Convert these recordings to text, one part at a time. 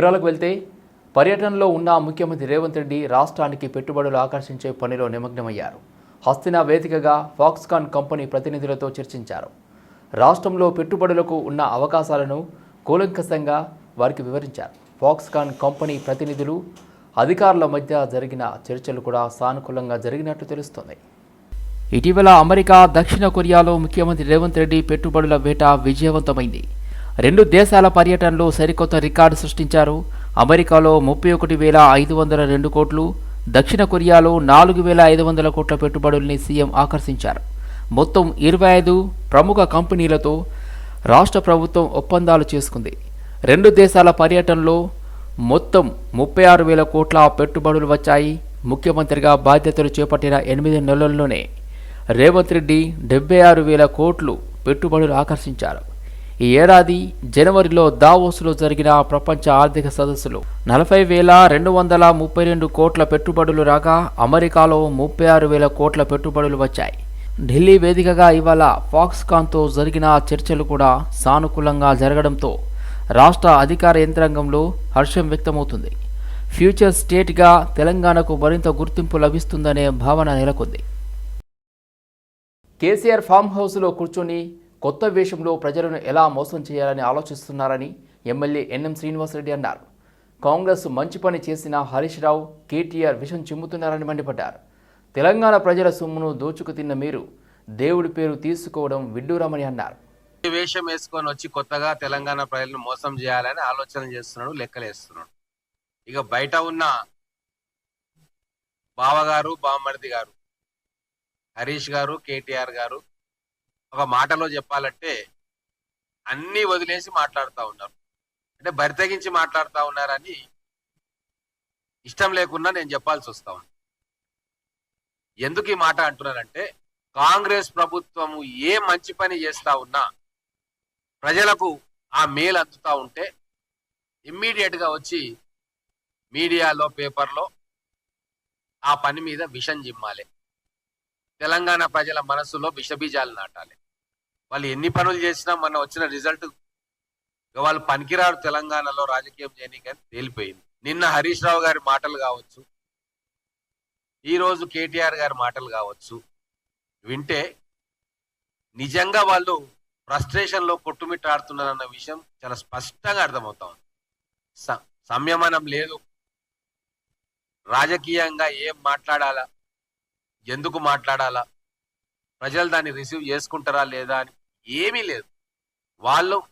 వివరాలకు వెళ్తే పర్యటనలో ఉన్న ముఖ్యమంత్రి రేవంత్ రెడ్డి రాష్ట్రానికి పెట్టుబడులు ఆకర్షించే పనిలో నిమగ్నమయ్యారు. హస్తినా వేదికగా ఫాక్స్కాన్ కంపెనీ ప్రతినిధులతో చర్చించారు. రాష్ట్రంలో పెట్టుబడులకు ఉన్న అవకాశాలను కూలంకషంగా వారికి వివరించారు. ఫాక్స్కాన్ కంపెనీ ప్రతినిధులు అధికారుల మధ్య జరిగిన చర్చలు కూడా సానుకూలంగా జరిగినట్లు తెలుస్తోంది. ఇటీవల అమెరికా దక్షిణ కొరియాలో ముఖ్యమంత్రి రేవంత్ రెడ్డి పెట్టుబడుల వేట విజయవంతమైంది. రెండు దేశాల పర్యటనలో సరికొత్త రికార్డు సృష్టించారు. అమెరికాలో ముప్పై ఒకటి వేల ఐదు వందల రెండు కోట్లు దక్షిణ కొరియాలో నాలుగు వేల ఐదు వందల కోట్ల పెట్టుబడుల్ని సీఎం ఆకర్షించారు. మొత్తం ఇరవై ఐదు ప్రముఖ కంపెనీలతో రాష్ట్ర ప్రభుత్వం ఒప్పందాలు చేసుకుంది. రెండు దేశాల పర్యటనలో మొత్తం ముప్పై ఆరు వేల కోట్ల పెట్టుబడులు వచ్చాయి. ముఖ్యమంత్రిగా బాధ్యతలు చేపట్టిన ఎనిమిది నెలల్లోనే రేవంత్ రెడ్డి డెబ్బై ఆరు వేల కోట్లు పెట్టుబడులు ఆకర్షించారు. ఈ ఏడాది జనవరిలో దావోస్లో జరిగిన ప్రపంచ ఆర్థిక సదస్సులో. నలభై వేల రెండు వందల ముప్పై రెండు కోట్ల పెట్టుబడులు రాగా అమెరికాలో ముప్పై ఆరు వేల కోట్ల పెట్టుబడులు వచ్చాయి. ఢిల్లీ వేదికగా ఇవాళ ఫాక్స్కాన్తో జరిగిన చర్చలు కూడా సానుకూలంగా జరగడంతో రాష్ట్ర అధికార యంత్రాంగంలో హర్షం వ్యక్తమవుతుంది. ఫ్యూచర్ స్టేట్గా తెలంగాణకు మరింత గుర్తింపు లభిస్తుందనే భావన నెలకొంది. కేసీఆర్ ఫామ్ హౌస్లో కూర్చొని కొత్త వేషంలో ప్రజలను ఎలా మోసం చేయాలని ఆలోచిస్తున్నారని ఎమ్మెల్యే ఎన్ఎం శ్రీనివాసరెడ్డి అన్నారు. కాంగ్రెస్ మంచి పని చేసిన హరీష్ రావు కేటీఆర్ విషం చిమ్ముతున్నారని మండిపడ్డారు. తెలంగాణ ప్రజల సొమ్మును దోచుకు తిన్న మీరు దేవుడి పేరు తీసుకోవడం విడ్డూరమని అన్నారు. వేషం వేసుకొని వచ్చి కొత్తగా తెలంగాణ ప్రజలను మోసం చేయాలని ఆలోచన చేస్తున్నాడు లెక్కలేస్తున్నాడు. ఇక బయట ఉన్న బావగారు బామ్మర్ది గారు హరీష్ గారు కేటీఆర్ గారు ఒక మాటలో చెప్పాలంటే అన్ని వదిలేసి మాట్లాడుతూ ఉన్నారు. అంటే బరితెగించి మాట్లాడుతూ ఉన్నారని ఇష్టం లేకున్నా నేను చెప్పాల్సి వస్తా ఉంది. ఎందుకు ఈ మాట అంటున్నానంటే కాంగ్రెస్ ప్రభుత్వము ఏ మంచి పని చేస్తా ఉన్నా ప్రజలకు ఆ మేలు అందుతా ఉంటే ఇమ్మీడియట్గా వచ్చి మీడియాలో పేపర్లో ఆ పని మీద విషం జిమ్మాలి. తెలంగాణ ప్రజల మనసులో విషబీజాలు నాటాలి. వాళ్ళు ఎన్ని పనులు చేసినా మన వచ్చిన రిజల్ట్ వాళ్ళు పనికిరారు తెలంగాణలో రాజకీయం చేయనీకని తేలిపోయింది. నిన్న హరీష్ రావు గారి మాటలు కావచ్చు ఈరోజు కేటీఆర్ గారి మాటలు కావచ్చు వింటే నిజంగా వాళ్ళు ఫ్రస్ట్రేషన్లో కొట్టుమిట్టాడుతున్నారన్న విషయం చాలా స్పష్టంగా అర్థమవుతా ఉంది. స- సంయమనం లేదు. రాజకీయంగా ఏం మాట్లాడాలా? ఎందుకు మాట్లాడాలా? ప్రజలు దాన్ని రిసీవ్ చేసుకుంటారా లేదా అని ఏమీ లేదు. వాళ్ళు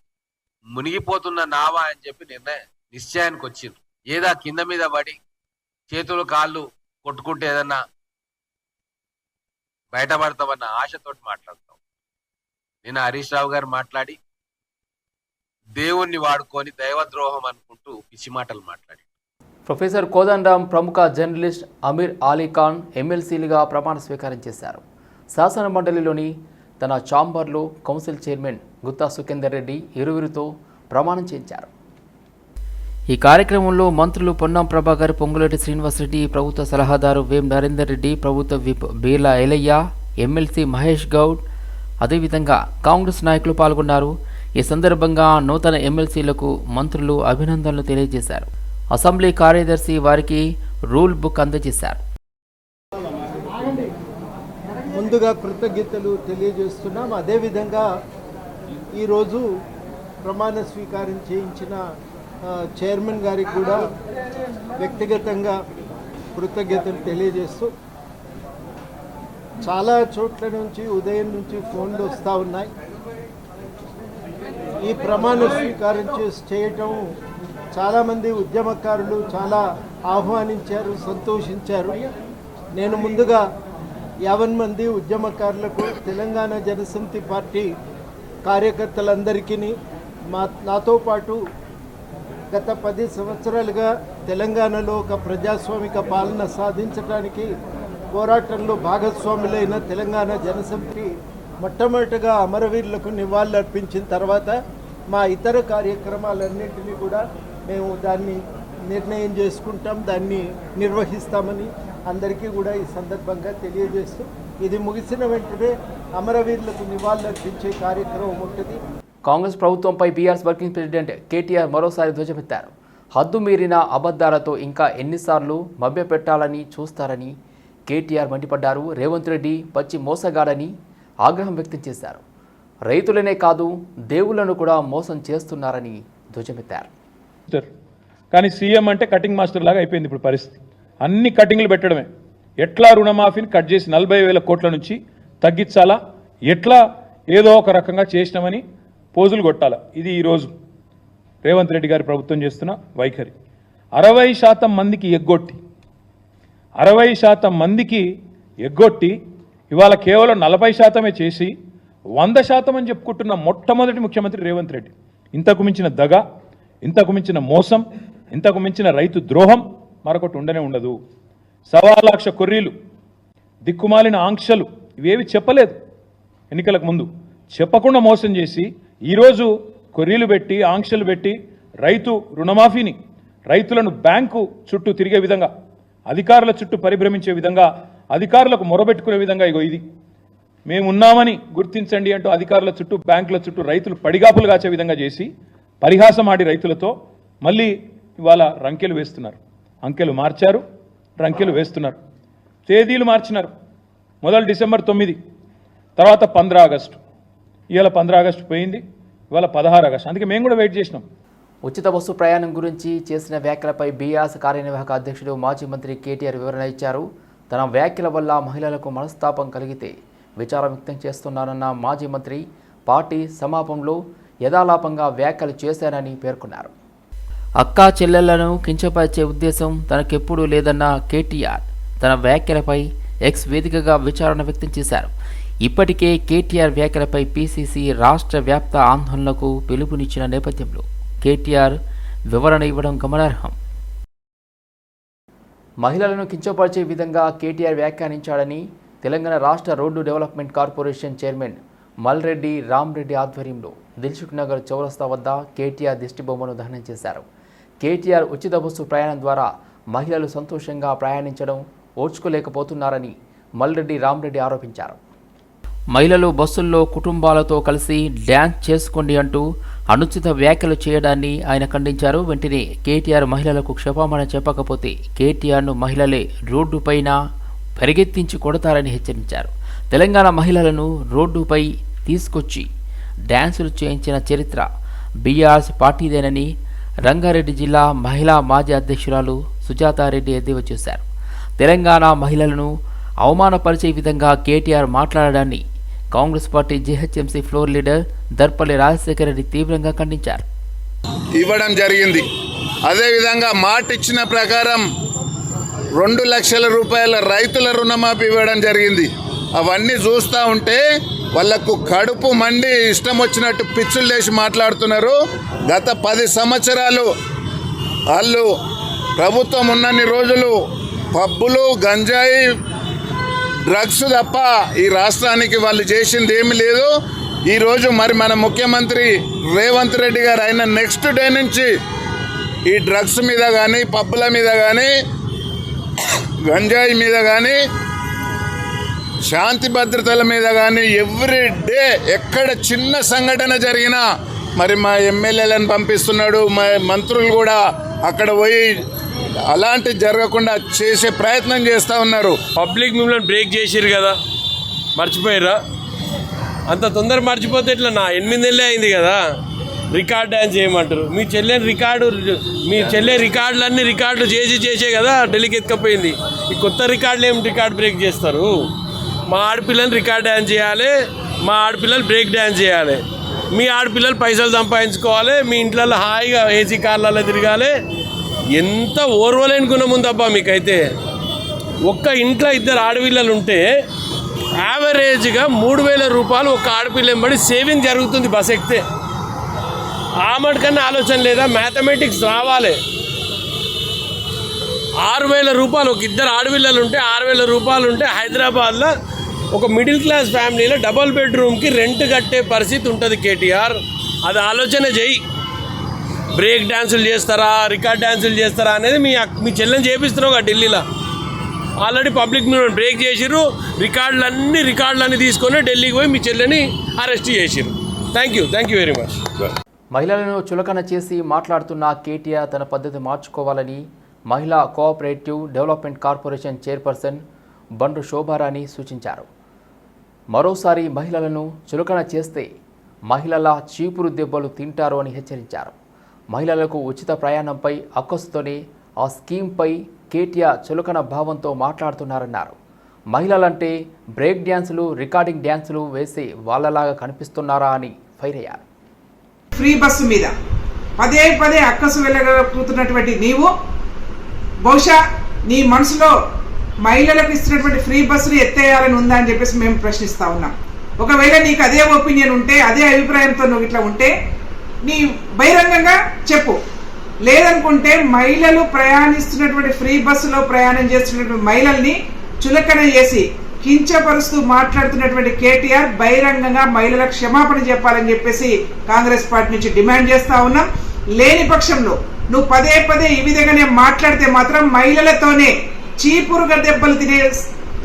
మునిగిపోతున్న నావా అని చెప్పి నిర్ణయం నిశ్చయానికి వచ్చింది ఏదా కింద మీద పడి చేతులు కాళ్ళు కొట్టుకుంటే ఏదన్నా బయటపడతామన్న ఆశతోటి మాట్లాడతాం. నిన్న హరీష్ రావు గారు మాట్లాడి దేవుణ్ణి వాడుకొని దైవద్రోహం అనుకుంటూ పిచ్చి మాటలు మాట్లాడి ప్రొఫెసర్ కోదండరాం ప్రముఖ జర్నలిస్ట్ అమీర్ అలీ ఖాన్ ఎమ్మెల్సీలుగా ప్రమాణ స్వీకారం చేశారు. శాసన మండలిలోని తన ఛాంబర్లో కౌన్సిల్ చైర్మన్ గుత్తా సుఖేందర్ రెడ్డి ఇరువురితో ప్రమాణం చేయించారు. ఈ కార్యక్రమంలో మంత్రులు పొన్నం ప్రభాకర్ పొంగులేటి శ్రీనివాసరెడ్డి ప్రభుత్వ సలహాదారు వేం నరేందర్ రెడ్డి ప్రభుత్వ విప్ బీర్లా ఎలయ్య ఎమ్మెల్సీ మహేష్ గౌడ్ అదేవిధంగా కాంగ్రెస్ నాయకులు పాల్గొన్నారు. ఈ సందర్భంగా నూతన ఎమ్మెల్సీలకు మంత్రులు అభినందనలు తెలియజేశారు. అసెంబ్లీ కార్యదర్శి వారికి రూల్ బుక్ అందజేశారు. ముందుగా కృతజ్ఞతలు తెలియజేస్తున్నాం. అదేవిధంగా ఈరోజు ప్రమాణ స్వీకారం చేయించిన చైర్మన్ గారికి కూడా వ్యక్తిగతంగా కృతజ్ఞతలు తెలియజేస్తూ చాలా చోట్ల నుంచి ఉదయం నుంచి ఫోన్లు వస్తూ ఉన్నాయి. ఈ ప్రమాణ స్వీకారం చేసి చేయటం చాలామంది ఉద్యమకారులు చాలా ఆహ్వానించారు సంతోషించారు. నేను ముందుగా యావన్ మంది ఉద్యమకారులకు తెలంగాణ జనసమితి పార్టీ కార్యకర్తలందరికీ మా నాతో పాటు గత పది సంవత్సరాలుగా తెలంగాణలో ఒక ప్రజాస్వామిక పాలన సాధించడానికి పోరాటంలో భాగస్వాములైన తెలంగాణ జనసమితి మొట్టమొదటిగా అమరవీరులకు నివాళులర్పించిన తర్వాత మా ఇతర కార్యక్రమాలన్నింటినీ కూడా మేము దాన్ని నిర్ణయం చేసుకుంటాం దాన్ని నిర్వహిస్తామని అందరికీ కూడా ఈ సందర్భంగా తెలియజేస్తూ ఇది ముగిసిన వెంటనే అమరవీరులకు నివాళులర్పించే కార్యక్రమం ఉంటుంది. కాంగ్రెస్ ప్రభుత్వంపై బీఆర్ఎస్ వర్కింగ్ ప్రెసిడెంట్ కేటీఆర్ మరోసారి ధ్వజమెత్తారు. హద్దు మీరిన అబద్ధాలతో ఇంకా ఎన్నిసార్లు మభ్యపెట్టాలని చూస్తారని కేటీఆర్ మండిపడ్డారు. రేవంత్ రెడ్డి పచ్చి మోసగాడని ఆగ్రహం వ్యక్తం చేశారు. రైతులనే కాదు దేవుళ్ళను కూడా మోసం చేస్తున్నారని ధ్వజమెత్తారు. కానీ సీఎం అంటే కటింగ్ మాస్టర్ లాగా అయిపోయింది ఇప్పుడు పరిస్థితి. అన్ని కటింగ్లు పెట్టడమే. ఎట్లా రుణమాఫీని కట్ చేసి నలభై వేల కోట్ల నుంచి తగ్గించాలా? ఎట్లా ఏదో ఒక రకంగా చేసినామని పోజులు కొట్టాలా? ఇది ఈరోజు రేవంత్ రెడ్డి గారి ప్రభుత్వం చేస్తున్న వైఖరి. అరవై శాతం మందికి ఎగ్గొట్టి అరవై శాతం మందికి ఎగ్గొట్టి ఇవాళ కేవలం నలభై శాతమే చేసి వంద శాతం అని చెప్పుకుంటున్న మొట్టమొదటి ముఖ్యమంత్రి రేవంత్ రెడ్డి. ఇంతకు మించిన దగ ఇంతకు మించిన మోసం ఇంతకు మించిన రైతు ద్రోహం మరొకటి ఉండనే ఉండదు. సవా లక్ష కొర్రీలు దిక్కుమాలిన ఆంక్షలు ఇవేవి చెప్పలేదు. ఎన్నికలకు ముందు చెప్పకుండా మోసం చేసి ఈరోజు కొర్రీలు పెట్టి ఆంక్షలు పెట్టి రైతు రుణమాఫీని రైతులను బ్యాంకు చుట్టూ తిరిగే విధంగా అధికారుల చుట్టూ పరిభ్రమించే విధంగా అధికారులకు మొరబెట్టుకునే విధంగా ఇగో ఇది. మేము ఉన్నామని గుర్తించండి అంటూ అధికారుల చుట్టూ బ్యాంకుల చుట్టూ రైతులు పడిగాపులు కాచే విధంగా చేసి పరిహాసం ఆడి రైతులతో మళ్ళీ ఇవాళ రంకెలు వేస్తున్నారు. అంకెలు మార్చారు రంకెలు వేస్తున్నారు. తేదీలు మార్చినారు. మొదలు డిసెంబర్ తొమ్మిది తర్వాత పంద్రా ఆగస్టు. ఇవాళ పంద్రా ఆగస్టు పోయింది ఇవాళ పదహారు ఆగస్టు. అందుకే మేము కూడా వెయిట్ చేసినాం. ఉచిత బస్సు ప్రయాణం గురించి చేసిన వ్యాఖ్యలపై బీఆర్ఎస్ కార్యనిర్వాహక అధ్యక్షుడు మాజీ మంత్రి కేటీఆర్ వివరణ ఇచ్చారు. తన వ్యాఖ్యల వల్ల మహిళలకు మనస్తాపం కలిగితే విచారం వ్యక్తం చేస్తున్నానన్న మాజీ మంత్రి పార్టీ సమాపంలో యథాలాపంగా వ్యాఖ్యలు చేశానని పేర్కొన్నారు. అక్కా చెల్లెళ్ళను కించపరిచే ఉద్దేశం తనకెప్పుడూ లేదన్న కేటీఆర్ తన వ్యాఖ్యలపై ఎక్స్ వేదికగా విచారణ వ్యక్తం చేశారు. ఇప్పటికే కేటీఆర్ వ్యాఖ్యలపై పీసీసీ రాష్ట్ర వ్యాప్త ఆందోళనకు పిలుపునిచ్చిన నేపథ్యంలో కేటీఆర్ వివరణ ఇవ్వడం గమనార్హం. మహిళలను కించపరిచే విధంగా కేటీఆర్ వ్యాఖ్యానించాడని తెలంగాణ రాష్ట్ర road development corporation chairman Malreddy Ramreddy ఆధ్వర్యంలో దిల్సుఖ్ నగర్ చౌరస్తా వద్ద కేటీఆర్ దిష్టిబొమ్మను దహనం చేశారు. కేటీఆర్ ఉచిత బస్సు ప్రయాణం ద్వారా మహిళలు సంతోషంగా ప్రయాణించడం ఓర్చుకోలేకపోతున్నారని మల్రెడ్డి రామ్రెడ్డి ఆరోపించారు. మహిళలు బస్సుల్లో కుటుంబాలతో కలిసి డ్యాన్స్ చేసుకోండి అంటూ అనుచిత వ్యాఖ్యలు చేయడాన్ని ఆయన ఖండించారు. వెంటనే కేటీఆర్ మహిళలకు క్షమాపణ చెప్పకపోతే కేటీఆర్ను మహిళలే రోడ్డుపైన పరిగెత్తించి కొడతారని హెచ్చరించారు. తెలంగాణ మహిళలను రోడ్డుపై తీసుకొచ్చి డ్యాన్సులు చేయించిన చరిత్ర బీఆర్స్ పార్టీదేనని రంగారెడ్డి జిల్లా మహిళా మాజీ అధ్యక్షురాలు సుజాతారెడ్డి ఎద్దేవా చేశారు. తెలంగాణ మహిళలను అవమానపరిచే విధంగా KTR మాట్లాడడాన్ని Congress party GHMC floor leader Darpalli Rajasekhara Reddy తీవ్రంగా ఖండించారు. ఇవ్వడం జరిగింది. అదేవిధంగా మాట ఇచ్చిన ప్రకారం రెండు లక్షల రూపాయల రైతుల రుణమాఫీ ఇవ్వడం జరిగింది. అవన్నీ చూస్తూ ఉంటే వాళ్ళకు కడుపు మండి ఇష్టం వచ్చినట్టు పిచ్చులు లేచి మాట్లాడుతున్నారు. గత పది సంవత్సరాలు వాళ్ళు ప్రభుత్వం ఉన్నన్ని రోజులు పబ్బులు గంజాయి డ్రగ్స్ తప్ప ఈ రాష్ట్రానికి వాళ్ళు చేసింది ఏమీ లేదు. ఈరోజు మరి మన ముఖ్యమంత్రి రేవంత్ రెడ్డి గారు అయిన నెక్స్ట్ డే నుంచి ఈ డ్రగ్స్ మీద కానీ పబ్బుల మీద కానీ గంజాయి మీద కానీ శాంతి భద్రతల మీద కానీ ఎవ్రీ డే ఎక్కడ చిన్న సంఘటన జరిగినా మరి మా ఎమ్మెల్యేలను పంపిస్తున్నాడు మా మంత్రులు కూడా అక్కడ పోయి అలాంటి జరగకుండా చేసే ప్రయత్నం చేస్తూ ఉన్నారు. పబ్లిక్ మిమ్మల్ని బ్రేక్ చేసిర్రు కదా మర్చిపోయారా అంత తొందర మర్చిపోతే ఇట్లా నా ఎనిమిది నెలలే అయింది కదా రికార్డ్ డ్యాన్స్ చేయమంటారు. మీ చెల్లెని రికార్డు మీ చెల్లె రికార్డులన్నీ రికార్డులు చేసి చేసే కదా ఢిల్లీకి ఎత్తుకపోయింది. ఈ కొత్త రికార్డులు ఏం రికార్డ్ బ్రేక్ చేస్తారు? మా ఆడపిల్లలు రికార్డ్ డ్యాన్స్ చేయాలి మా ఆడపిల్లలు బ్రేక్ డ్యాన్స్ చేయాలి. మీ ఆడపిల్లలు పైసలు సంపాదించుకోవాలి మీ ఇంట్లో హాయిగా ఏసీ కార్లలో తిరగాలి. ఎంత ఓర్వలేని గుణం ఉందబ్బా మీకైతే. ఒక్క ఇంట్లో ఇద్దరు ఆడపిల్లలు ఉంటే యావరేజ్గా మూడు వేల రూపాయలు ఒక ఆడపిల్ల వెంబడి సేవింగ్ జరుగుతుంది బస్ ఎక్కితే. ఆ కన్నా ఆలోచన లేదా? మ్యాథమెటిక్స్ రావాలి. ఆరు వేల రూపాయలు ఒక ఇద్దరు ఆడపిల్లలు ఉంటే ఆరు వేల రూపాయలు ఉంటే హైదరాబాద్లో ఒక మిడిల్ క్లాస్ ఫ్యామిలీలో డబల్ బెడ్రూమ్కి రెంట్ కట్టే పరిస్థితి ఉంటుంది కేటీఆర్. అది ఆలోచన చేయి. బ్రేక్ డ్యాన్సులు చేస్తారా రికార్డ్ డ్యాన్సులు చేస్తారా అనేది మీ మీ చెల్లెని చేపిస్తున్నావు కదా ఢిల్లీలో. ఆల్రెడీ పబ్లిక్ మీరు బ్రేక్ చేసిర్రు రికార్డులన్నీ రికార్డులన్నీ తీసుకొని ఢిల్లీకి పోయి మీ చెల్లెని అరెస్ట్ చేసిర్రు. Thank you thank you very much. మహిళలను చులకన చేసి మాట్లాడుతున్న కేటీఆర్ తన పద్ధతి మార్చుకోవాలని మహిళా cooperative development corporation chairperson Bandru Shobharani సూచించారు. మరోసారి మహిళలను చులకన చేస్తే మహిళల చీపురు దెబ్బలు తింటారు అని హెచ్చరించారు. మహిళలకు ఉచిత ప్రయాణంపై అక్కసుతోనే ఆ స్కీమ్పై కేటీఆర్ చులకన భావంతో మాట్లాడుతున్నారన్నారు. మహిళలంటే బ్రేక్ డ్యాన్సులు రికార్డింగ్ డ్యాన్సులు వేసి వాళ్ళలాగా కనిపిస్తున్నారా అని ఫైర్ అయ్యారు. ఫ్రీ బస్సు మీద పదే పదే అక్కసు వెళ్ళగలుగుతున్నటువంటి నీవు బహుశా నీ మనసులో మహిళలకు ఇస్తున్నటువంటి ఫ్రీ బస్సులు ఎత్తేయాలని ఉందా అని చెప్పేసి మేము ప్రశ్నిస్తా ఉన్నాం. ఒకవేళ నీకు అదే ఒపీనియన్ ఉంటే అదే అభిప్రాయంతో నువ్వు ఇట్లా ఉంటే నీ బహిరంగంగా చెప్పు. లేదనుకుంటే మహిళలు ప్రయాణిస్తున్నటువంటి ఫ్రీ బస్సులో ప్రయాణం చేస్తున్నటువంటి మహిళల్ని చులకన చేసి కించపరుస్తూ మాట్లాడుతున్నటువంటి కేటీఆర్ బహిరంగంగా మహిళలకు క్షమాపణ చెప్పాలని చెప్పేసి కాంగ్రెస్ పార్టీ నుంచి డిమాండ్ చేస్తా ఉన్నాం. లేని పక్షంలో నువ్వు పదే పదే ఈ విధంగానే మాట్లాడితే మాత్రం మహిళలతోనే చీపురుగా దెబ్బలు తినే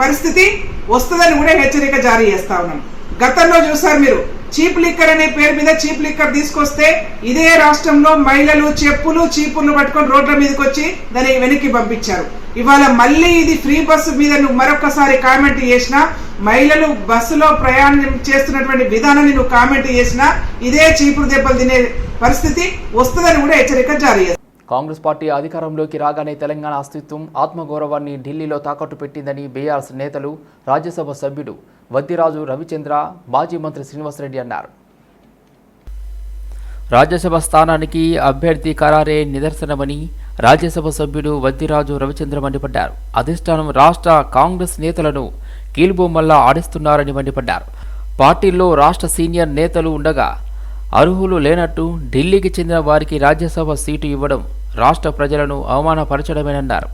పరిస్థితి వస్తుందని కూడా హెచ్చరిక జారీ చేస్తా ఉన్నాం. గతంలో చూసారు మీరు చీప్ లిక్కర్ అనే పేరు మీద చీప్ లిక్కర్ తీసుకొస్తే ఇదే రాష్ట్రంలో మహిళలు చెప్పులు చీపుర్లు పట్టుకొని రోడ్ల మీదకి వచ్చి దాన్ని వెనక్కి పంపించారు. ఇవాళ మళ్ళీ ఇది ఫ్రీ బస్సు మీద నువ్వు మరొకసారి కామెంట్ చేసినా మహిళలు బస్సులో ప్రయాణం చేస్తున్నటువంటి విధానాన్ని నువ్వు కామెంట్ చేసినా ఇదే చీపురు దెబ్బలు తినే పరిస్థితి వస్తుందని కూడా హెచ్చరిక జారీ చేస్తారు కాంగ్రెస్ పార్టీ అధికారంలోకి రాగానే తెలంగాణ అస్తిత్వం ఆత్మగౌరవాన్ని ఢిల్లీలో తాకట్టు పెట్టిందని బీఆర్ఎస్ నేతలు రాజ్యసభ సభ్యుడు వద్దిరాజు రవిచంద్ర మాజీ మంత్రి శ్రీనివాసరెడ్డి అన్నారు. రాజ్యసభ స్థానానికి అభ్యర్థి ఖరారే నిదర్శనమని రాజ్యసభ సభ్యుడు వద్దిరాజు రవిచంద్ర మండిపడ్డారు. అధిష్టానం రాష్ట్ర కాంగ్రెస్ నేతలను కీలుబొమ్మల్లా ఆడిస్తున్నారని మండిపడ్డారు. పార్టీల్లో రాష్ట్ర సీనియర్ నేతలు ఉండగా అర్హులు లేనట్టు ఢిల్లీకి చెందిన వారికి రాజ్యసభ సీటు ఇవ్వడం రాష్ట్ర ప్రజలను అవమానపరచడమేనన్నారు.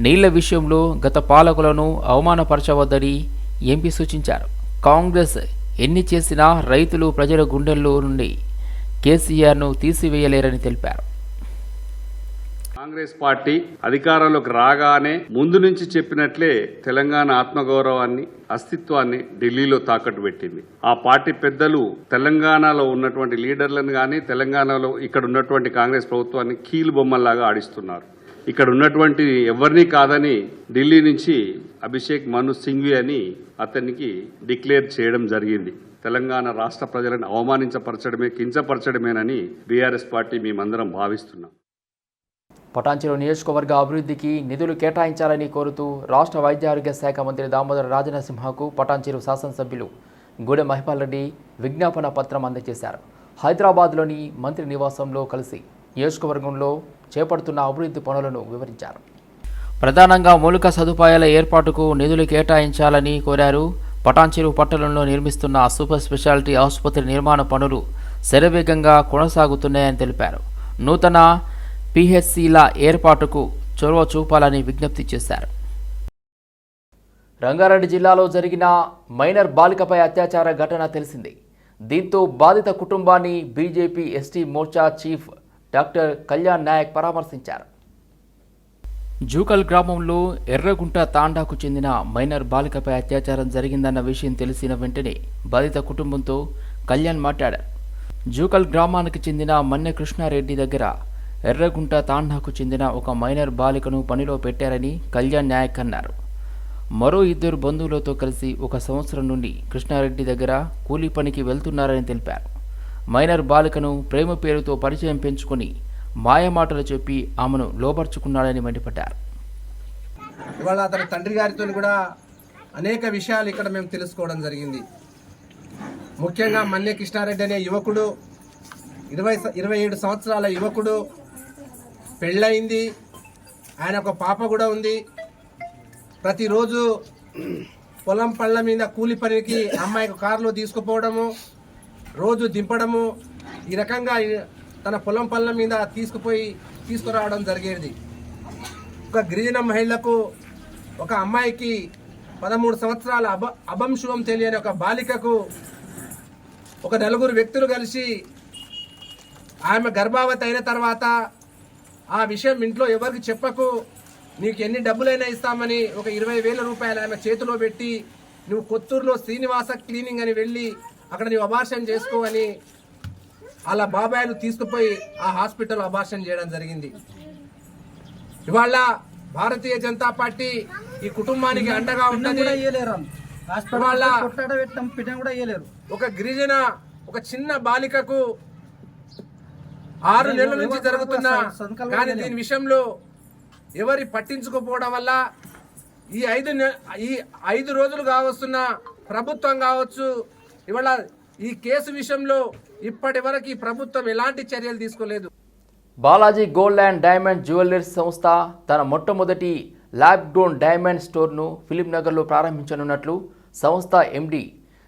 నీళ్ళ విషయంలో గత పాలకులను అవమానపరచవద్దని ఎంపీ సూచించారు. కాంగ్రెస్ ఎన్ని చేసినా రైతులు ప్రజల గుండెల్లో నుండి కేసీఆర్ను తీసివేయలేరని తెలిపారు. కాంగ్రెస్ పార్టీ అధికారంలోకి రాగానే ముందు నుంచి చెప్పినట్లే తెలంగాణ ఆత్మగౌరవాన్ని అస్తిత్వాన్ని ఢిల్లీలో తాకట్టు పెట్టింది. ఆ పార్టీ పెద్దలు తెలంగాణలో ఉన్నటువంటి లీడర్లను గాని తెలంగాణలో ఇక్కడ ఉన్నటువంటి కాంగ్రెస్ ప్రభుత్వాన్ని కీలు బొమ్మల్లాగా ఆడిస్తున్నారు. ఇక్కడ ఉన్నటువంటి ఎవరిని కాదని ఢిల్లీ నుంచి అభిషేక్ మను సింఘ్వి అని అతనికి డిక్లేర్ చేయడం జరిగింది. తెలంగాణ రాష్ట్ర ప్రజలను అవమానించపరచడమే కించపరచడమేనని బీఆర్ఎస్ పార్టీ మేమందరం భావిస్తున్నాం. పటాన్చెరు నియోజకవర్గ అభివృద్ధికి నిధులు కేటాయించాలని కోరుతూ రాష్ట్ర వైద్య ఆరోగ్య శాఖ మంత్రి దామోదర రాజనరసింహకు పటాన్చెరు శాసనసభ్యులు గూడెం మహిపాల్ రెడ్డి విజ్ఞాపన పత్రం అందజేశారు. హైదరాబాద్లోని మంత్రి నివాసంలో కలిసి నియోజకవర్గంలో చేపడుతున్న అభివృద్ధి పనులను వివరించారు. ప్రధానంగా మౌలిక సదుపాయాల ఏర్పాటుకు నిధులు కేటాయించాలని కోరారు. పటాన్చిరు పట్టణంలో నిర్మిస్తున్న సూపర్ స్పెషాలిటీ ఆసుపత్రి నిర్మాణ పనులు శరవేగంగా కొనసాగుతున్నాయని తెలిపారు. నూతన పిహెచ్సిల ఏర్పాటుకు చొరవ చూపాలని విజ్ఞప్తి చేశారు. రంగారెడ్డి జిల్లాలో జరిగిన మైనర్ బాలికపై అత్యాచార ఘటన తెలిసింది. దీంతో బాధిత కుటుంబాన్ని BJP ST Morcha chief doctor Kalyan Nayak పరామర్శించారు. జూకల్ గ్రామంలో ఎర్రగుంట తాండాకు చెందిన మైనర్ బాలికపై అత్యాచారం జరిగిందన్న విషయం తెలిసిన వెంటనే బాధిత కుటుంబంతో కళ్యాణ్ మాట్లాడారు. జూకల్ గ్రామానికి చెందిన మన్నె కృష్ణారెడ్డి దగ్గర ఎర్రగుంట తాండాకు చెందిన ఒక మైనర్ బాలికను పనిలో పెట్టారని కళ్యాణ్ నాయక్ అన్నారు. మరో ఇద్దరు బంధువులతో కలిసి ఒక సంవత్సరం నుండి కృష్ణారెడ్డి దగ్గర కూలీ పనికి వెళ్తున్నారని తెలిపారు. మైనర్ బాలికను ప్రేమ పేరుతో పరిచయం పెంచుకొని మాయమాటలు చెప్పి ఆమెను లోపరుచుకున్నాడని మండిపడ్డారు. ఇవాళ అతని తండ్రి గారితో కూడా అనేక విషయాలు ఇక్కడ మేము తెలుసుకోవడం జరిగింది. ముఖ్యంగా మన్య కృష్ణారెడ్డి అనే యువకుడు ఇరవై ఇరవై ఏడు సంవత్సరాల యువకుడు పెళ్ళయింది. ఆయన ఒక పాప కూడా ఉంది. ప్రతిరోజు పొలం పళ్ళ మీద కూలి పనికి అమ్మాయికి కారులో తీసుకుపోవడము రోజు దింపడము. ఈ రకంగా తన పొలం పళ్ళ మీద తీసుకుపోయి తీసుకురావడం జరిగేది. ఒక గిరిజన మహిళకు ఒక అమ్మాయికి పదమూడు సంవత్సరాల అభ అభంశువం తెలియని ఒక బాలికకు ఒక నలుగురు వ్యక్తులు కలిసి ఆమె గర్భావతి అయిన తర్వాత ఆ విషయం ఇంట్లో ఎవరికి చెప్పకు. నీకు ఎన్ని డబ్బులైనా ఇస్తామని ఒక ఇరవై వేల రూపాయలు ఆమె చేతిలో పెట్టి నువ్వు కొత్తూరులో శ్రీనివాస క్లీనింగ్ అని వెళ్ళి అక్కడ నువ్వు అబార్షన్ చేసుకో అని వాళ్ళ బాబాయిలు తీసుకుపోయి ఆ హాస్పిటల్ అబార్షన్ చేయడం జరిగింది. ఇవాళ భారతీయ జనతా పార్టీ ఈ కుటుంబానికి అండగా ఇవాళ ఒక గిరిజన ఒక చిన్న బాలికకు ఆరు నెలల నుంచి జరుగుతున్న కానీ దీని విషయంలో ఎవరి పట్టించుకోపోవడం వల్ల ఈ ఐదు ఈ ఐదు రోజులు కావస్తున్న ప్రభుత్వం కావచ్చు ఇవాళ ఈ కేసు విషయంలో ఇప్పటి వరకు ఈ ప్రభుత్వం ఎలాంటి చర్యలు తీసుకోలేదు. Balaji gold and diamond jewellers సంస్థ తన మొట్టమొదటి ల్యాబ్ గ్రోన్ డైమండ్ స్టోర్ను ఫిలిం నగర్లో ప్రారంభించనున్నట్లు సంస్థ ఎండి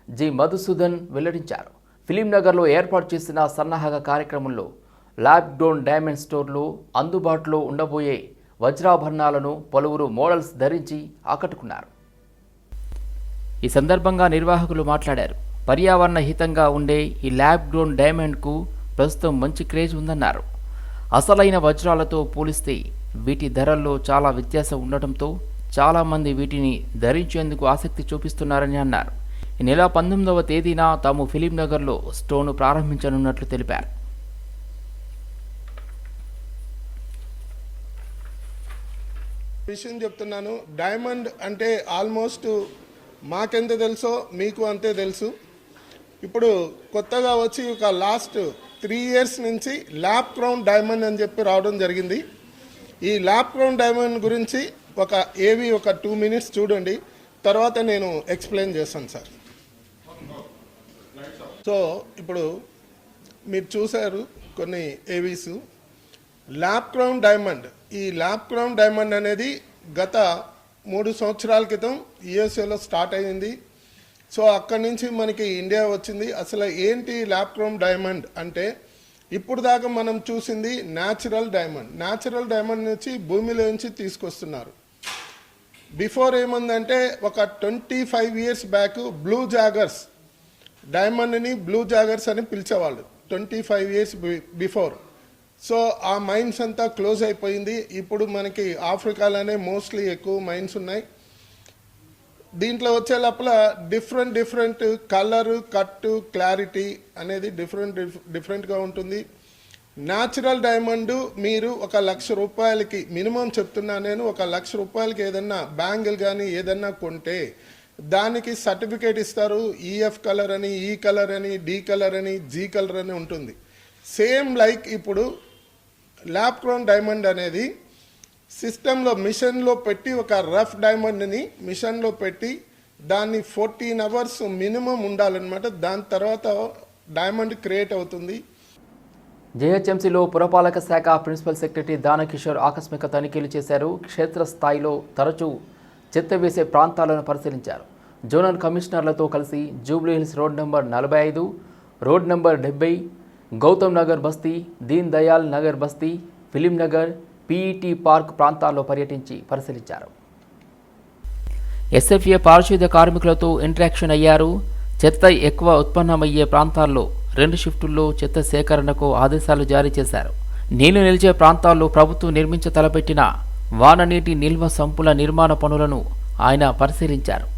జి మధుసూదన్ వెల్లడించారు. ఫిలిం నగర్లో ఏర్పాటు చేసిన సన్నాహక కార్యక్రమంలో ల్యాబ్డోన్ డైమండ్ స్టోర్లో అందుబాటులో ఉండబోయే వజ్రాభరణాలను పలువురు మోడల్స్ ధరించి ఆకట్టుకున్నారు. ఈ సందర్భంగా నిర్వాహకులు మాట్లాడారు. పర్యావరణ హితంగా ఉండే ఈ ల్యాబ్ గ్రోన్ డైమండ్కు ప్రస్తుతం మంచి క్రేజ్ ఉందన్నారు. అసలైన వజ్రాలతో పోలిస్తే వీటి ధరల్లో చాలా వ్యత్యాసం ఉండటంతో చాలామంది వీటిని ధరించేందుకు ఆసక్తి చూపిస్తున్నారని అన్నారు. ఈ నెల పంతొమ్మిదవ తేదీన తాము ఫిలిం నగర్లో ప్రారంభించనున్నట్లు తెలిపారు. విషయం చెప్తున్నాను. డైమండ్ అంటే ఆల్మోస్ట్ మాకెంత తెలుసో మీకు అంతే తెలుసు. ఇప్పుడు కొత్తగా వచ్చి ఒక లాస్ట్ త్రీ ఇయర్స్ నుంచి ల్యాప్ క్రౌన్ డైమండ్ అని చెప్పి రావడం జరిగింది. ఈ ల్యాప్ క్రౌన్ డైమండ్ గురించి ఒక ఏవి ఒక టూ మినిట్స్ చూడండి. తర్వాత నేను ఎక్స్ప్లెయిన్ చేస్తాను సార్. సో ఇప్పుడు మీరు చూశారు కొన్ని ఏవీస్ ల్యాప్ క్రౌన్ డైమండ్ ఈ ల్యాప్ క్రౌన్ డైమండ్ అనేది గత మూడు సంవత్సరాల క్రితం యుఎస్ఏలో స్టార్ట్ అయింది సో అక్కడి నుంచి మనకి ఇండియా వచ్చింది. అసలు ఏంటి ల్యాప్ క్రోమ్ డైమండ్ అంటే ఇప్పుడు దాకా మనం చూసింది న్యాచురల్ డైమండ్. న్యాచురల్ డైమండ్ నుంచి భూమిలో నుంచి తీసుకొస్తున్నారు. బిఫోర్ ఏముందంటే ఒక twenty five years back blue jagers డైమండ్ని blue jagers అని పిలిచేవాళ్ళు. Twenty five years before. So ఆ మైన్స్ అంతా క్లోజ్ అయిపోయింది. ఇప్పుడు మనకి ఆఫ్రికాలోనే మోస్ట్లీ ఎక్కువ మైన్స్ ఉన్నాయి. దీంట్లో వచ్చే లోపల different different colour cut clarity అనేది డిఫరెంట్ డిఫరెంట్గా ఉంటుంది. న్యాచురల్ డైమండ్ మీరు ఒక లక్ష రూపాయలకి మినిమం చెప్తున్నా నేను ఒక లక్ష రూపాయలకి ఏదన్నా బ్యాంగిల్ కానీ ఏదన్నా కొంటే దానికి సర్టిఫికేట్ ఇస్తారు. ఈఎఫ్ కలర్ అని ఈ కలర్ అని డి కలర్ అని జీ కలర్ అని ఉంటుంది. సేమ్ లైక్ ఇప్పుడు ల్యాబ్ క్రోన్ డైమండ్ అనేది సిస్టంలో మిషన్లో పెట్టి ఒక రఫ్ డైమండ్ని మిషన్లో పెట్టి దాన్ని ఫోర్టీన్ అవర్స్ మినిమం ఉండాలన్నమాట. దాని తర్వాత డైమండ్ క్రియేట్ అవుతుంది. జేహెచ్ఎంసీలో పురపాలక శాఖ ప్రిన్సిపల్ సెక్రటరీ దానకిషోర్ ఆకస్మిక తనిఖీలు చేశారు. క్షేత్రస్థాయిలో తరచూ చెత్త వేసే ప్రాంతాలను పరిశీలించారు. జోనల్ కమిషనర్లతో కలిసి జూబ్లీహిల్స్ రోడ్ నెంబర్ నలభై ఐదు రోడ్ నెంబర్ డెబ్బై గౌతమ్ నగర్ బస్తీ దీన్ దయాల్ నగర్ బస్తీ ఫిలిం నగర్ పీఈటీ పార్క్ ప్రాంతాల్లో పర్యటించి పరిశీలించారు. ఎస్ఎఫ్ఏ పారిశుద్ధ్య కార్మికులతో ఇంటరాక్షన్ అయ్యారు. చెత్త ఎక్కువ ఉత్పన్నమయ్యే ప్రాంతాల్లో రెండు షిఫ్టుల్లో చెత్త సేకరణకు ఆదేశాలు జారీ చేశారు. నీళ్ళు నిలిచే ప్రాంతాల్లో ప్రభుత్వం నిర్మించ తలపెట్టిన వాననీటి నిల్వ సంపుల నిర్మాణ పనులను ఆయన పరిశీలించారు.